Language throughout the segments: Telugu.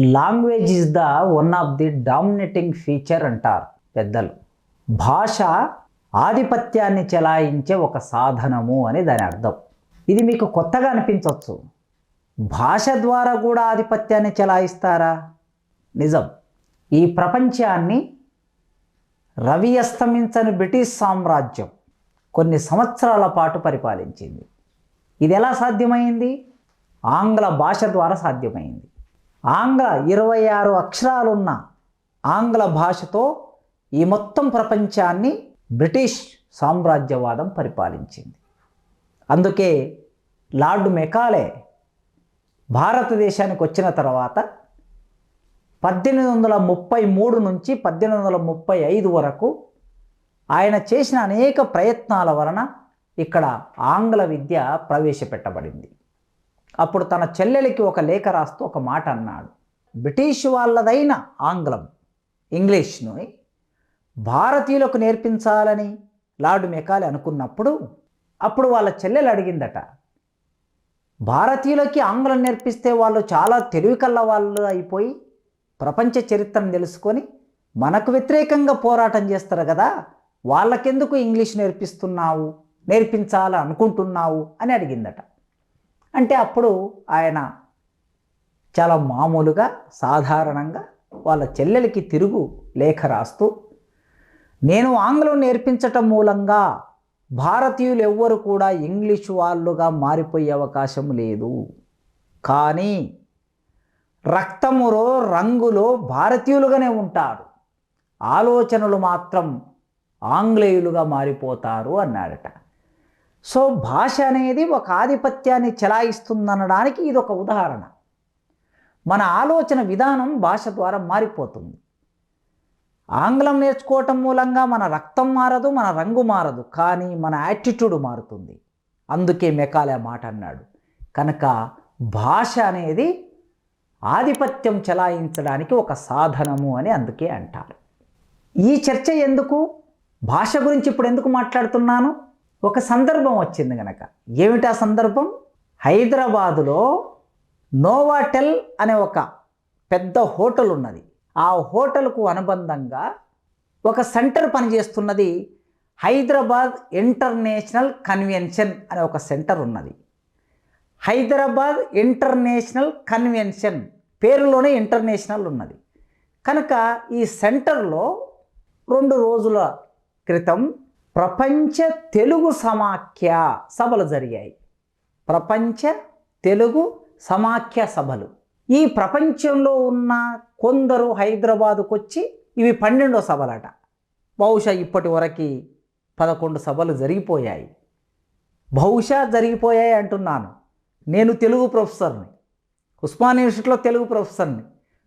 Language is the one of the dominating feature అంటారు పెద్దలు. భాష ఆధిపత్యాన్ని చెలాయించే ఒక సాధనము అని దాని అర్థం. ఇది మీకు కొత్తగా అనిపించవచ్చు. భాష ద్వారా కూడా ఆధిపత్యాన్ని చెలాయిస్తారా? నిజం. ఈ ప్రపంచాన్ని రవి అస్తమించని బ్రిటిష్ సామ్రాజ్యం కొన్ని సంవత్సరాల పాటు పరిపాలించింది. ఇది ఎలా సాధ్యమైంది? ఆంగ్ల భాష ద్వారా సాధ్యమైంది. ఆంగ్ల ఇరవై ఆరు అక్షరాలున్న ఆంగ్ల భాషతో ఈ మొత్తం ప్రపంచాన్ని బ్రిటిష్ సామ్రాజ్యవాదం పరిపాలించింది. అందుకే లార్డ్ మెకాలే భారతదేశానికి వచ్చిన తర్వాత పద్దెనిమిది వందల ముప్పై మూడు నుంచి పద్దెనిమిది వందల ముప్పై ఐదు వరకు ఆయన చేసిన అనేక ప్రయత్నాల వలన ఇక్కడ ఆంగ్ల విద్య ప్రవేశపెట్టబడింది. అప్పుడు తన చెల్లెలికి ఒక లేఖ రాస్తూ ఒక మాట అన్నాడు. బ్రిటిష్ వాళ్ళదైన ఆంగ్లం ఇంగ్లీష్ను భారతీయులకు నేర్పించాలని లార్డ్ మెకాలి అనుకున్నప్పుడు అప్పుడు వాళ్ళ చెల్లెలు అడిగిందట భారతీయులకి ఆంగ్లం నేర్పిస్తే వాళ్ళు చాలా తెలివి కళ్ళ వాళ్ళు అయిపోయి ప్రపంచ చరిత్రను తెలుసుకొని మనకు వ్యతిరేకంగా పోరాటం చేస్తారు కదా వాళ్ళకెందుకు ఇంగ్లీష్ నేర్పిస్తున్నావు నేర్పించాలని అనుకుంటున్నావు అని అడిగిందట. అంటే అప్పుడు ఆయన చాలా మామూలుగా సాధారణంగా వాళ్ళ చెల్లెలకి తిరుగు లేఖ రాస్తూ నేను ఆంగ్లం నేర్పించటం మూలంగా భారతీయులు ఎవ్వరు కూడా ఇంగ్లీష్ వాళ్ళుగా మారిపోయే అవకాశం లేదు. కానీ రక్తములో రంగులో భారతీయులుగానే ఉంటారు. ఆలోచనలు మాత్రం ఆంగ్లేయులుగా మారిపోతారు అన్నాడట. సో భాష అనేది ఒక ఆధిపత్యాన్ని చెలాయిస్తుందనడానికి ఇది ఒక ఉదాహరణ. మన ఆలోచన విధానం భాష ద్వారా మారిపోతుంది. ఆంగ్లం నేర్చుకోవటం మూలంగా మన రక్తం మారదు మన రంగు మారదు కానీ మన యాటిట్యూడ్ మారుతుంది. అందుకే మెకాలే మాట అన్నాడు. కనుక భాష అనేది ఆధిపత్యం చెలాయించడానికి ఒక సాధనము అని అందుకే అంటారు. ఈ చర్చ ఎందుకు? భాష గురించి ఇప్పుడు ఎందుకు మాట్లాడుతున్నాను? ఒక సందర్భం వచ్చింది కనుక ఏమిటా సందర్భం? హైదరాబాదులో నోవాటెల్ అనే ఒక పెద్ద హోటల్ ఉన్నది. ఆ హోటల్కు అనుబంధంగా ఒక సెంటర్ పనిచేస్తున్నది హైదరాబాద్ ఇంటర్నేషనల్ కన్వెన్షన్ అనే ఒక సెంటర్ ఉన్నది. హైదరాబాద్ ఇంటర్నేషనల్ కన్వెన్షన్ పేరులోనే ఇంటర్నేషనల్ ఉన్నది. కనుక ఈ సెంటర్లో రెండు రోజుల క్రితం ప్రపంచ తెలుగు సమాఖ్య సభలు జరిగాయి. ప్రపంచ తెలుగు సమాఖ్య సభలు. ఈ ప్రపంచంలో ఉన్న కొందరు హైదరాబాదుకు వచ్చి ఇవి పన్నెండో సభలట. బహుశా ఇప్పటి వరకు పదకొండు సభలు జరిగిపోయాయి. బహుశా జరిగిపోయాయి అంటున్నాను. నేను తెలుగు ప్రొఫెసర్ని. ఉస్మాన్ యూనివర్సిటీలో తెలుగు ప్రొఫెసర్ని.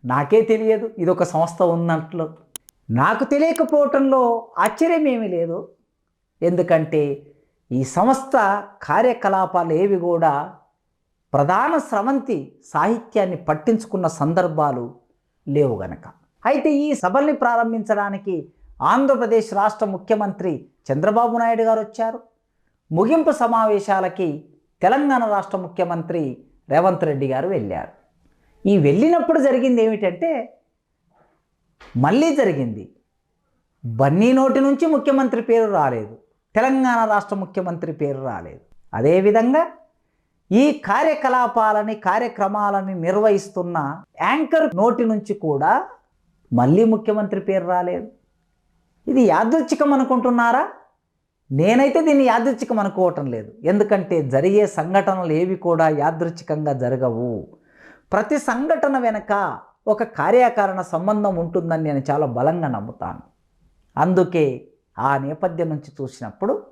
నాకే తెలియదు. ఇదొక సంస్థ ఉన్నట్లు. నాకు తెలియకపోవటంలో ఆశ్చర్యం ఏమీ లేదు. ఎందుకంటే ఈ సంస్థ కార్యకలాపాలు ఏవి కూడా ప్రధాన స్రవంతి సాహిత్యాన్ని పట్టించుకున్న సందర్భాలు లేవు గనక. అయితే ఈ సభల్ని ప్రారంభించడానికి ఆంధ్రప్రదేశ్ రాష్ట్ర ముఖ్యమంత్రి చంద్రబాబు నాయుడు గారు వచ్చారు. ముగింపు సమావేశాలకి తెలంగాణ రాష్ట్ర ముఖ్యమంత్రి రేవంత్ రెడ్డి గారు వెళ్ళారు. ఈ వెళ్ళినప్పుడు జరిగింది ఏమిటంటే మళ్ళీ జరిగింది. బన్నీ నోటి నుంచి ముఖ్యమంత్రి పేరు రాలేదు. తెలంగాణ రాష్ట్ర ముఖ్యమంత్రి పేరు రాలేదు. అదేవిధంగా ఈ కార్యకలాపాలని కార్యక్రమాలని నిర్వహిస్తున్న యాంకర్ నోటి నుంచి కూడా మళ్ళీ ముఖ్యమంత్రి పేరు రాలేదు. ఇది యాదృచ్ఛికం అనుకుంటున్నారా? నేనైతే దీన్ని యాదృచ్ఛికం అనుకోవటం లేదు. ఎందుకంటే జరిగే సంఘటనలు ఏవి కూడా యాదృచ్ఛికంగా జరగవు. ప్రతి సంఘటన వెనక ఒక కార్యకారణ సంబంధం ఉంటుందని నేను చాలా బలంగా నమ్ముతాను. అందుకే ఆ నేపథ్యం నుంచి చూసినప్పుడు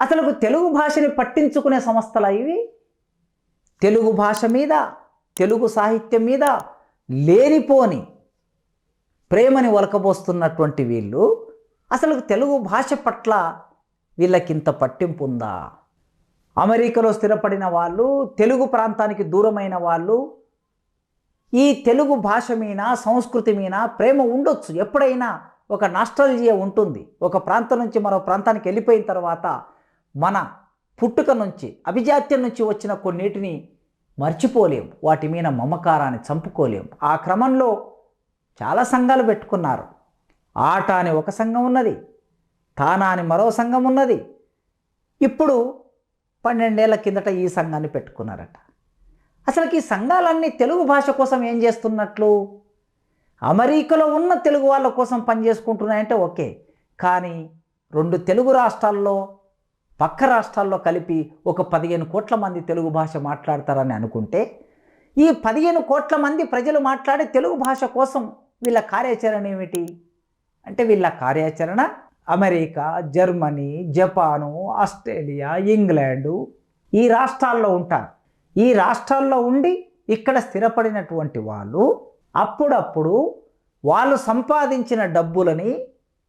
అసలు తెలుగు భాషని పట్టించుకునే సంస్థలు ఇవి. తెలుగు భాష మీద తెలుగు సాహిత్యం మీద లేనిపోని ప్రేమని ఒలకబోస్తున్నటువంటి వీళ్ళు అసలు తెలుగు భాష పట్ల వీళ్ళకింత పట్టింపు ఉందా? అమెరికాలో స్థిరపడిన వాళ్ళు తెలుగు ప్రాంతానికి దూరమైన వాళ్ళు ఈ తెలుగు భాష మీద సంస్కృతి మీద ప్రేమ ఉండొచ్చు. ఎప్పుడైనా ఒక నాస్ట్రాలజీ ఉంటుంది. ఒక ప్రాంతం నుంచి మరో ప్రాంతానికి వెళ్ళిపోయిన తర్వాత మన పుట్టుక నుంచి అభిజాత్యం నుంచి వచ్చిన కొన్నిటిని మర్చిపోలేం వాటి మీద మమకారాన్ని చంపుకోలేం ఆ క్రమంలో చాలా సంఘాలు పెట్టుకున్నారు. ఆట అని ఒక సంఘం ఉన్నది. తానా అని మరో సంఘం ఉన్నది. ఇప్పుడు పన్నెండేళ్ళ కిందట ఈ సంఘాన్ని పెట్టుకున్నారట. అసలుకి ఈ సంఘాలన్నీ తెలుగు భాష కోసం ఏం చేస్తున్నట్లు? అమెరికాలో ఉన్న తెలుగు వాళ్ళ కోసం పనిచేసుకుంటున్నాయంటే ఓకే. కానీ రెండు తెలుగు రాష్ట్రాల్లో పక్క రాష్ట్రాల్లో కలిపి ఒక పదిహేను కోట్ల మంది తెలుగు భాష మాట్లాడతారని అనుకుంటే ఈ పదిహేను కోట్ల మంది ప్రజలు మాట్లాడే తెలుగు భాష కోసం వీళ్ళ కార్యాచరణ ఏమిటి? అంటే వీళ్ళ కార్యాచరణ America Germany Japan Australia England ఈ రాష్ట్రాల్లో ఉంటారు. ఈ రాష్ట్రాల్లో ఉండి ఇక్కడ స్థిరపడినటువంటి వాళ్ళు అప్పుడప్పుడు వాళ్ళు సంపాదించిన డబ్బులని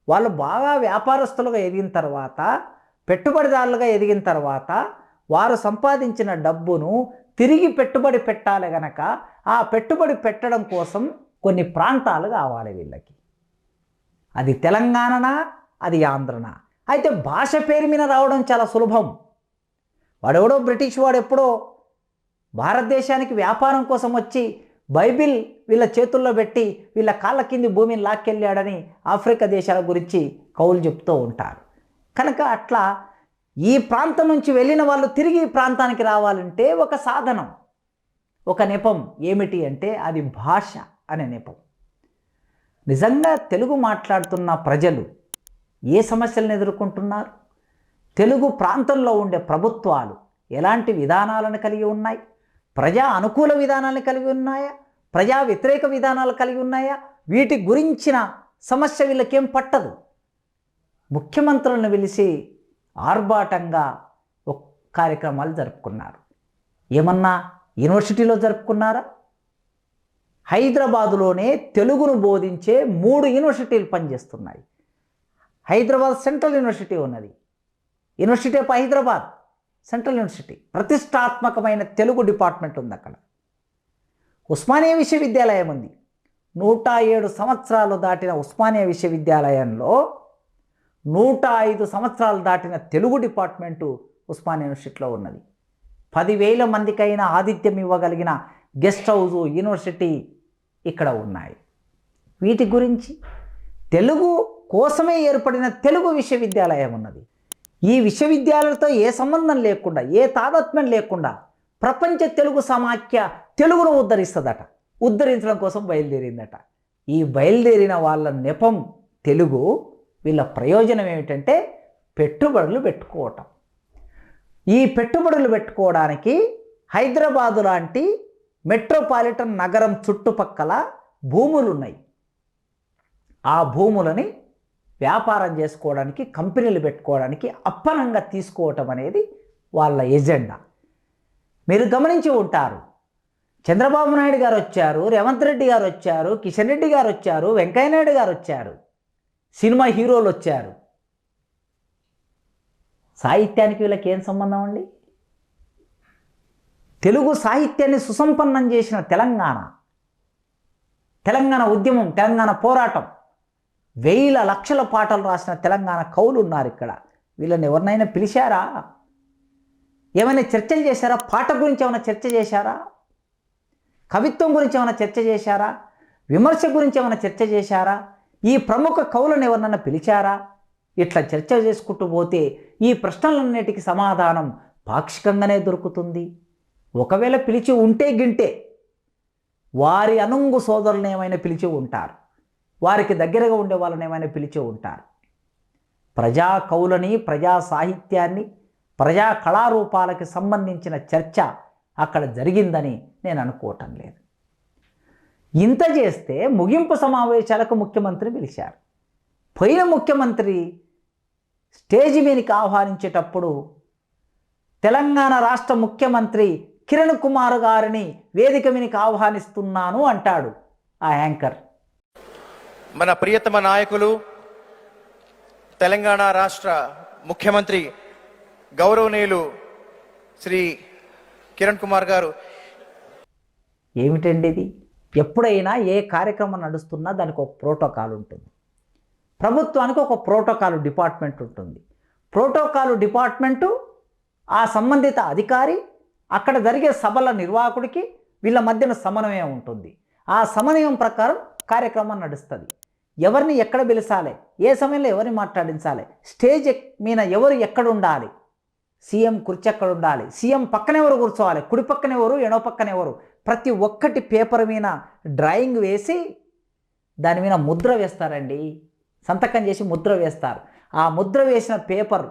వాళ్ళు బాగా వ్యాపారస్తులుగా ఎదిగిన తర్వాత పెట్టుబడిదారులుగా ఎదిగిన తర్వాత వారు సంపాదించిన డబ్బును తిరిగి పెట్టుబడి పెట్టాలి గనక ఆ పెట్టుబడి పెట్టడం కోసం కొన్ని ప్రాంతాలు కావాలి వీళ్ళకి. అది తెలంగాణనా అది ఆంధ్రనా. అయితే భాష పేరు మీద రావడం చాలా సులభం. వాడెవడో బ్రిటిష్ వాడు ఎప్పుడో భారతదేశానికి వ్యాపారం కోసం వచ్చి బైబిల్ వీళ్ళ చేతుల్లో పెట్టి వీళ్ళ కాళ్ళ కింది భూమిని లాక్కెళ్ళాడని ఆఫ్రికా దేశాల గురించి కౌలు చెప్తూ ఉంటారు. కనుక అట్లా ఈ ప్రాంతం నుంచి వెళ్ళిన వాళ్ళు తిరిగి ఈ ప్రాంతానికి రావాలంటే ఒక సాధనం ఒక నెపం ఏమిటి అంటే అది భాష అనే నెపం. నిజంగా తెలుగు మాట్లాడుతున్న ప్రజలు ఏ సమస్యలను ఎదుర్కొంటున్నారు? తెలుగు ప్రాంతంలో ఉండే ప్రభుత్వాలు ఎలాంటి విధానాలను కలిగి ఉన్నాయి? ప్రజా అనుకూల విధానాలను కలిగి ఉన్నాయా? ప్రజా వ్యతిరేక విధానాలు కలిగి ఉన్నాయా? వీటి గురించిన సమస్య వీళ్ళకేం పట్టదు. ముఖ్యమంత్రులను పిలిచి ఆర్భాటంగా ఒక కార్యక్రమాలు జరుపుకున్నారు. ఏమన్నా యూనివర్సిటీలో జరుపుకున్నారా? హైదరాబాదులోనే తెలుగును బోధించే మూడు యూనివర్సిటీలు పనిచేస్తున్నాయి. హైదరాబాద్ సెంట్రల్ యూనివర్సిటీ ఉన్నది. University of Hyderabad. Central university. ప్రతిష్టాత్మకమైన తెలుగు డిపార్ట్మెంట్ ఉంది అక్కడ. ఉస్మానియా విశ్వవిద్యాలయం ఉంది. నూట ఏడు సంవత్సరాలు దాటిన ఉస్మానియా విశ్వవిద్యాలయంలో నూట ఐదు సంవత్సరాలు దాటిన తెలుగు డిపార్ట్మెంటు ఉస్మానియా యూనివర్సిటీలో ఉన్నది. పదివేల మందికైనా ఆతిథ్యం ఇవ్వగలిగిన గెస్ట్ హౌస్ యూనివర్సిటీ ఇక్కడ ఉన్నాయి. వీటి గురించి తెలుగు కోసమే ఏర్పడిన తెలుగు విశ్వవిద్యాలయం ఉన్నది. ఈ విశ్వవిద్యాలయాలతో ఏ సంబంధం లేకుండా ఏ తాదాత్మ్యం లేకుండా ప్రపంచ తెలుగు సమాఖ్య తెలుగును ఉద్ధరిస్తుందట. ఉద్ధరించడం కోసం బయలుదేరిందట. ఈ బయలుదేరిన వాళ్ళ నెపం తెలుగు వీళ్ళ ప్రయోజనం ఏమిటంటే పెట్టుబడులు పెట్టుకోవటం. ఈ పెట్టుబడులు పెట్టుకోవడానికి హైదరాబాదు లాంటి మెట్రోపాలిటన్ నగరం చుట్టుపక్కల భూములు ఉన్నాయి ఆ భూములని వ్యాపారం చేసుకోవడానికి కంపెనీలు పెట్టుకోవడానికి అప్పనంగా తీసుకోవటం అనేది వాళ్ళ ఎజెండా. మీరు గమనించి ఉంటారు. చంద్రబాబు నాయుడు గారు వచ్చారు రేవంత్ రెడ్డి గారు వచ్చారు కిషన్ రెడ్డి గారు వచ్చారు వెంకయ్యనాయుడు గారు వచ్చారు. సినిమా హీరోలు వచ్చారు. సాహిత్యానికి వీళ్ళకి ఏం సంబంధం అండి? తెలుగు సాహిత్యాన్ని సుసంపన్నం చేసిన తెలంగాణ. తెలంగాణ ఉద్యమం తెలంగాణ పోరాటం. వేల లక్షల పాటలు రాసిన తెలంగాణ కవులు ఉన్నారు ఇక్కడ. వీళ్ళని ఎవరినైనా పిలిచారా? ఏమైనా చర్చలు చేశారా? పాట గురించి ఏమైనా చర్చ చేశారా? కవిత్వం గురించి ఏమైనా చర్చ చేశారా? విమర్శ గురించి ఏమైనా చర్చ చేశారా? ఈ ప్రముఖ కవులను ఎవరినైనా పిలిచారా? ఇట్లా చర్చ చేసుకుంటూ పోతే ఈ ప్రశ్నలన్నిటికీ సమాధానం పాక్షికంగానే దొరుకుతుంది. ఒకవేళ పిలిచి ఉంటే గింటే వారి అనుంగు సోదరులను ఏమైనా పిలిచి ఉంటారు. వారికి దగ్గరగా ఉండే వాళ్ళని ఏమైనా పిలిచి ఉంటారు. ప్రజా కవులని ప్రజా సాహిత్యాన్ని ప్రజా కళారూపాలకి సంబంధించిన చర్చ అక్కడ జరిగిందని నేను అనుకోవటం లేదు. ఇంత చేస్తే ముగింపు సమావేశాలకు ముఖ్యమంత్రి పిలిచారు. పోయిన ముఖ్యమంత్రి స్టేజ్ మీదకి ఆహ్వానించేటప్పుడు తెలంగాణ రాష్ట్ర ముఖ్యమంత్రి కిరణ్ కుమార్ గారిని వేదిక మీదకి ఆహ్వానిస్తున్నాను అంటాడు ఆ యాంకర్. మన ప్రియతమ నాయకులు తెలంగాణ రాష్ట్ర ముఖ్యమంత్రి గౌరవనీయులు శ్రీ కిరణ్ కుమార్ గారు. ఏమిటండి ఇది? ఎప్పుడైనా ఏ కార్యక్రమం నడుస్తున్నా దానికి ఒక ప్రోటోకాల్ ఉంటుంది. ప్రభుత్వానికి ఒక ప్రోటోకాల్ డిపార్ట్మెంట్ ఉంటుంది. ప్రోటోకాల్ డిపార్ట్మెంటు ఆ సంబంధిత అధికారి అక్కడ జరిగే సభల నిర్వాహకుడికి వీళ్ళ మధ్యన సమన్వయం ఉంటుంది. ఆ సమన్వయం ప్రకారం కార్యక్రమం నడుస్తుంది. ఎవరిని ఎక్కడ పిలిచాలి? ఏ సమయంలో ఎవరిని మాట్లాడించాలి? స్టేజ్ ఎక్- మీద ఎవరు ఎక్కడ ఉండాలి? సీఎం కుర్చీ ఎక్కడ ఉండాలి? సీఎం పక్కన ఎవరు కూర్చోవాలి? కుడి పక్కన ఎవరు? ఎడో పక్కన ఎవరు? ప్రతి ఒక్కటి పేపర్ మీద డ్రాయింగ్ వేసి దాని మీద ముద్ర వేస్తారండి. సంతకం చేసి ముద్ర వేస్తారు. ఆ ముద్ర వేసిన పేపర్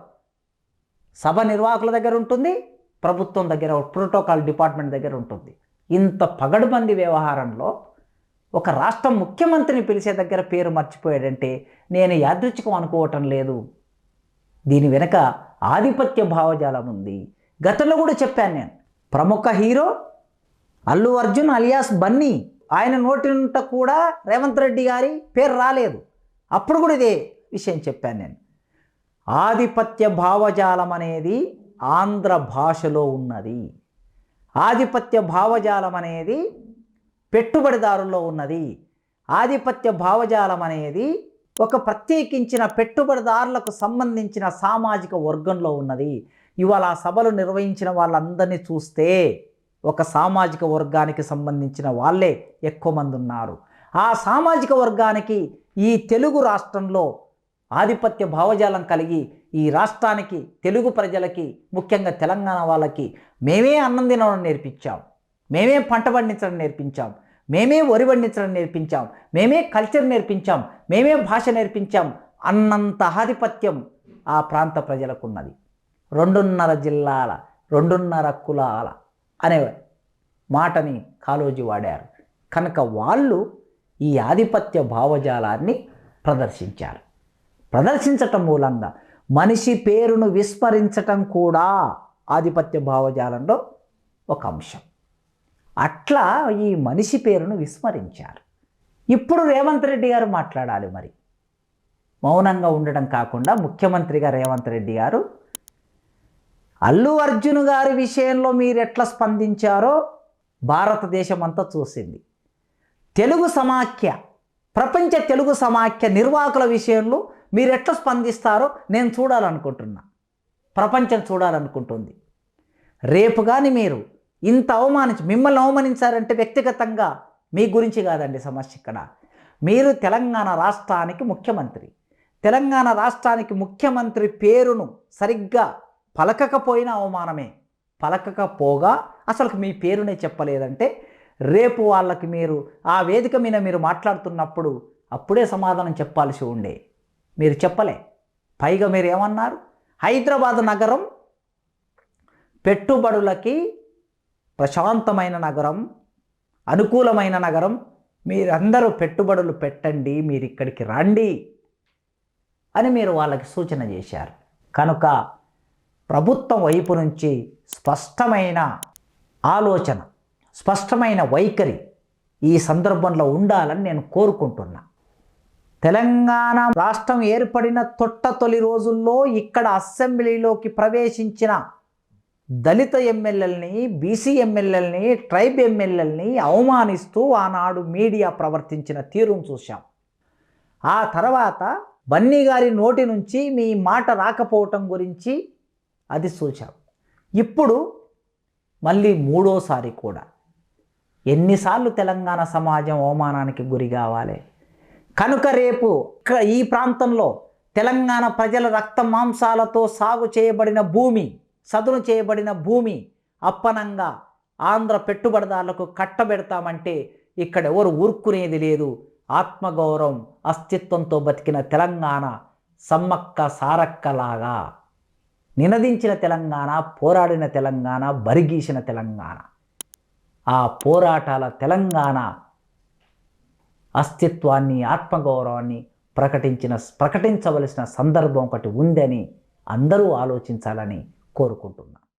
సభ నిర్వాహకుల దగ్గర ఉంటుంది ప్రభుత్వం దగ్గర ప్రోటోకాల్ డిపార్ట్మెంట్ దగ్గర ఉంటుంది. ఇంత పగడుబంది వ్యవహారంలో ఒక రాష్ట్ర ముఖ్యమంత్రిని పిలిచే దగ్గర పేరు మర్చిపోయాడంటే నేను యాదృచ్ఛికం అనుకోవటం లేదు. దీని వెనక ఆధిపత్య భావజాలం ఉంది. గతంలో కూడా చెప్పాను నేను. ప్రముఖ హీరో అల్లు అర్జున్ అలియాస్ బన్నీ ఆయన నోటి నుంట కూడా రేవంత్ రెడ్డి గారి పేరు రాలేదు. అప్పుడు కూడా ఇదే విషయం చెప్పాను నేను. ఆధిపత్య భావజాలం అనేది ఆంధ్ర భాషలో ఉన్నది. ఆధిపత్య భావజాలం అనేది పెట్టుబడిదారుల్లో ఉన్నది. ఆధిపత్య భావజాలం అనేది ఒక ప్రత్యేకించిన పెట్టుబడిదారులకు సంబంధించిన సామాజిక వర్గంలో ఉన్నది. ఇవాళ ఆ సభలు నిర్వహించిన వాళ్ళందరినీ చూస్తే ఒక సామాజిక వర్గానికి సంబంధించిన వాళ్ళే ఎక్కువ మంది ఉన్నారు. ఆ సామాజిక వర్గానికి ఈ తెలుగు రాష్ట్రంలో ఆధిపత్య భావజాలం కలిగి ఈ రాష్ట్రానికి తెలుగు ప్రజలకి ముఖ్యంగా తెలంగాణ వాళ్ళకి మేమే అన్నం తినడం నేర్పించాం. మేమే పంట పండించడం నేర్పించాం. మేమే వరి పండించడం నేర్పించాం. మేమే కల్చర్ నేర్పించాం. మేమే భాష నేర్పించాం. అన్నంత ఆధిపత్యం ఆ ప్రాంత ప్రజలకు ఉన్నది రెండున్నర జిల్లాల రెండున్నర కులాల అనే మాటని కాలోజీ వాడారు. కనుక వాళ్ళు ఈ ఆధిపత్య భావజాలాన్ని ప్రదర్శించారు. ప్రదర్శించటం మూలంగా మనిషి పేరును విస్మరించటం కూడా ఆధిపత్య భావజాలంలో ఒక అంశం. అట్లా ఈ మనిషి పేరును విస్మరించారు. ఇప్పుడు రేవంత్ రెడ్డి గారు మాట్లాడాలి మరి. మౌనంగా ఉండడం కాకుండా ముఖ్యమంత్రిగా రేవంత్ రెడ్డి గారు అల్లు అర్జున్ గారి విషయంలో మీరు ఎట్లా స్పందించారో భారతదేశం అంతా చూసింది. తెలుగు సమాఖ్య ప్రపంచ తెలుగు సమాఖ్య నిర్వాహకుల విషయంలో మీరు ఎట్లా స్పందిస్తారో నేను చూడాలనుకుంటున్నా. ప్రపంచం చూడాలనుకుంటుంది. రేపు కానీ మీరు ఇంత అవమానించి మిమ్మల్ని అవమానించారంటే వ్యక్తిగతంగా మీ గురించి కాదండి సమస్య ఇక్కడ మీరు తెలంగాణ రాష్ట్రానికి ముఖ్యమంత్రి. తెలంగాణ రాష్ట్రానికి ముఖ్యమంత్రి పేరును సరిగ్గా పలకకపోయిన అవమానమే. పలకకపోగా అసలు మీ పేరునే చెప్పలేదంటే రేపు వాళ్ళకి మీరు ఆ వేదిక మీద మీరు మాట్లాడుతున్నప్పుడు అప్పుడే సమాధానం చెప్పాల్సి ఉండే. మీరు చెప్పలే. పైగా మీరు ఏమన్నారు హైదరాబాద్ నగరం పెట్టుబడులకి ప్రశాంతమైన నగరం అనుకూలమైన నగరం మీరందరూ పెట్టుబడులు పెట్టండి మీరు ఇక్కడికి రండి అని మీరు వాళ్ళకి సూచన చేశారు. కనుక ప్రభుత్వం వైపు నుంచి స్పష్టమైన ఆలోచన స్పష్టమైన వైఖరి ఈ సందర్భంలో ఉండాలని నేను కోరుకుంటున్నా. తెలంగాణ రాష్ట్రం ఏర్పడిన తొట్ట తొలి రోజుల్లో ఇక్కడ అసెంబ్లీలోకి ప్రవేశించిన దళిత ఎమ్మెల్యేలని బీసీ ఎమ్మెల్యేలని ట్రైబ్ ఎమ్మెల్యేలని అవమానిస్తూ ఆనాడు మీడియా ప్రవర్తించిన తీరును చూశాం. ఆ తర్వాత బన్నీ గారి నోటి నుంచి మీ మాట రాకపోవటం గురించి అది చూశాం ఇప్పుడు మళ్ళీ మూడోసారి కూడా. ఎన్నిసార్లు తెలంగాణ సమాజం అవమానానికి గురి కావాలి? కనుక రేపు ఈ ప్రాంతంలో తెలంగాణ ప్రజల రక్త మాంసాలతో సాగు చేయబడిన భూమి సదును చేయబడిన భూమి అప్పనంగా ఆంధ్ర పెట్టుబడిదారులకు కట్టబెడతామంటే ఇక్కడ ఎవరు ఊరుకునేది లేదు. ఆత్మగౌరవం అస్తిత్వంతో బతికిన తెలంగాణ సమ్మక్క సారక్కలాగా. నినదించిన తెలంగాణ పోరాడిన తెలంగాణ బరిగీసిన తెలంగాణ. ఆ పోరాటాల తెలంగాణ అస్తిత్వాన్ని ఆత్మగౌరవాన్ని ప్రకటించిన ప్రకటించవలసిన సందర్భం ఒకటి ఉందని అందరూ ఆలోచించాలని కోరుకుంటున్నాను